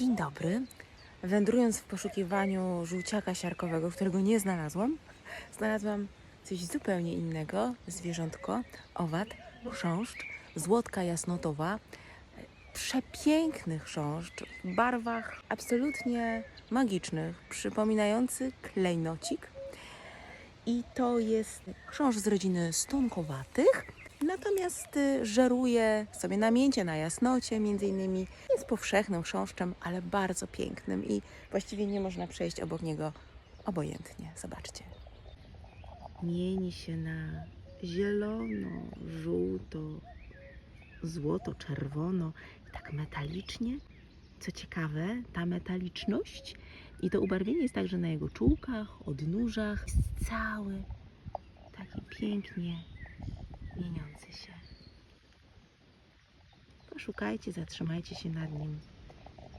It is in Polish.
Dzień dobry. Wędrując w poszukiwaniu żółciaka siarkowego, którego nie znalazłam, znalazłam coś zupełnie innego. Zwierzątko, owad, chrząszcz, złotka jasnotowa. Przepiękny chrząszcz w barwach absolutnie magicznych, przypominający klejnocik. I to jest chrząszcz z rodziny stonkowatych, natomiast y, żeruje sobie namięcie na jasnocie, między innymi jest powszechnym chrząszczem, ale bardzo pięknym i właściwie nie można przejść obok niego obojętnie. Zobaczcie. Mieni się na zielono, żółto, złoto, czerwono i tak metalicznie. Co ciekawe, ta metaliczność i to ubarwienie jest także na jego czółkach, odnóżach. Jest cały taki pięknie mieniący się. Poszukajcie, zatrzymajcie się nad nim.